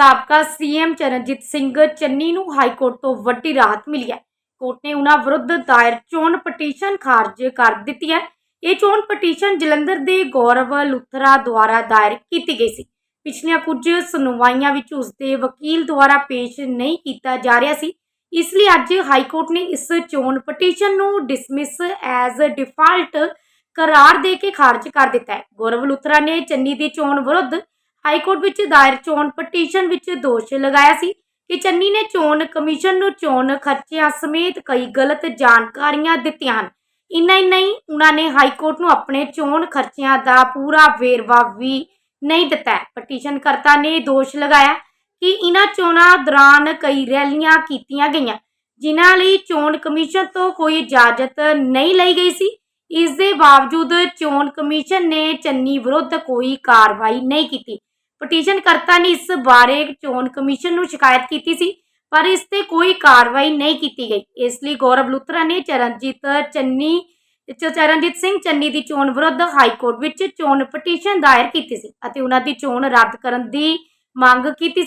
ਸਾਬਕਾ ਸੀਐਮ ਚਰਨਜੀਤ ਸਿੰਘ ਚੰਨੀ ਨੂੰ high court ਤੋਂ ਵੱਡੀ ਰਾਹਤ ਮਿਲੀ ਹੈ। ਕੋਰਟ ਨੇ ਉਹਨਾਂ ਵਿਰੁੱਧ ਦਾਇਰ ਚੋਣ ਪਟੀਸ਼ਨ ਖਾਰਜ ਕਰ ਦਿੱਤੀ ਹੈ। ਇਹ ਚੋਣ ਪਟੀਸ਼ਨ ਜਲੰਧਰ ਦੇ ਗੌਰਵ ਲੁਥਰਾ ਦੁਆਰਾ ਦਾਇਰ ਕੀਤੀ ਗਈ ਸੀ। ਪਿਛਲੀਆਂ ਕੁਝ ਸੁਣਵਾਈਆਂ ਵਿੱਚ ਉਸਦੇ ਵਕੀਲ ਦੁਆਰਾ ਪੇਸ਼ ਨਹੀਂ ਕੀਤਾ ਜਾ ਰਿਹਾ ਸੀ। ਇਸ ਲਈ ਅੱਜ ਹਾਈ ਕੋਰਟ ਨੇ ਇਸ ਚੋਣ ਪਟੀਸ਼ਨ ਨੂੰ ਡਿਸਮਿਸ ਐਜ਼ ਡਿਫਾਲਟ ਕਰਾਰ ਦੇ ਕੇ ਖਾਰਜ ਕਰ ਦਿੱਤਾ ਹੈ। ਗੌਰਵ ਲੁਥਰਾ ਨੇ ਚੰਨੀ ਦੀ ਚੋਣ ਵਿਰੁੱਧ ਹਾਈ ਕੋਰਟ ਵਿੱਚ ਦਾਇਰ ਚੋਣ ਪਟੀਸ਼ਨ ਵਿੱਚ ਦੋਸ਼ ਲਗਾਇਆ ਸੀ ਕਿ ਚੰਨੀ ਨੇ ਚੋਣ ਕਮਿਸ਼ਨ ਨੂੰ ਚੋਣ ਖਰਚਿਆਂ ਸਮੇਤ ਕਈ ਗਲਤ ਜਾਣਕਾਰੀਆਂ ਦਿੱਤੀਆਂ ਹਨ। ਇੰਨਾ ਹੀ ਨਹੀਂ ਉਹਨਾਂ ਨੇ ਹਾਈ ਕੋਰਟ ਨੂੰ ਆਪਣੇ ਚੋਣ ਖਰਚਿਆਂ ਦਾ ਪੂਰਾ ਵੇਰਵਾ ਵੀ ਨਹੀਂ ਦਿੱਤਾ। ਹੈ ਪਟੀਸ਼ਨ ਕਰਤਾ ਨੇ ਦੋਸ਼ ਲਗਾਇਆ ਕਿ ਇਹਨਾਂ ਚੋਣਾਂ ਦੌਰਾਨ ਕਈ ਰੈਲੀਆਂ ਕੀਤੀਆਂ ਗਈਆਂ, ਜਿਨ੍ਹਾਂ ਲਈ ਚੋਣ ਕਮਿਸ਼ਨ ਤੋਂ ਕੋਈ ਇਜਾਜ਼ਤ ਨਹੀਂ ਲਈ ਗਈ ਸੀ। ਇਸ ਦੇ ਬਾਵਜੂਦ ਚੋਣ ਕਮਿਸ਼ਨ ਨੇ ਚੰਨੀ ਵਿਰੁੱਧ ਕੋਈ ਕਾਰਵਾਈ ਨਹੀਂ ਕੀਤੀ। ਪਟੀਸ਼ਨਕਰਤਾ ਨੇ ਇਸ ਬਾਰੇ ਚੋਣ ਕਮਿਸ਼ਨ ਨੂੰ ਸ਼ਿਕਾਇਤ ਕੀਤੀ ਸੀ, ਪਰ ਇਸ ਤੇ ਕੋਈ ਕਾਰਵਾਈ ਨਹੀਂ ਕੀਤੀ ਗਈ। ਇਸ ਲਈ ਗੌਰਵ ਲੁਥਰਾ ਨੇ ਚਰਨਜੀਤ ਚੰਨੀ, ਚ- ਚਰਨਜੀਤ ਸਿੰਘ ਚੰਨੀ ਦੀ ਚੋਣ ਵਿਰੁੱਧ ਹਾਈ ਕੋਰਟ ਵਿੱਚ ਚੋਣ ਪਟੀਸ਼ਨ ਦਾਇਰ ਕੀਤੀ ਸੀ ਅਤੇ ਉਹਨਾਂ ਦੀ ਚੋਣ ਰੱਦ ਕਰਨ ਦੀ ਮੰਗ ਕੀਤੀ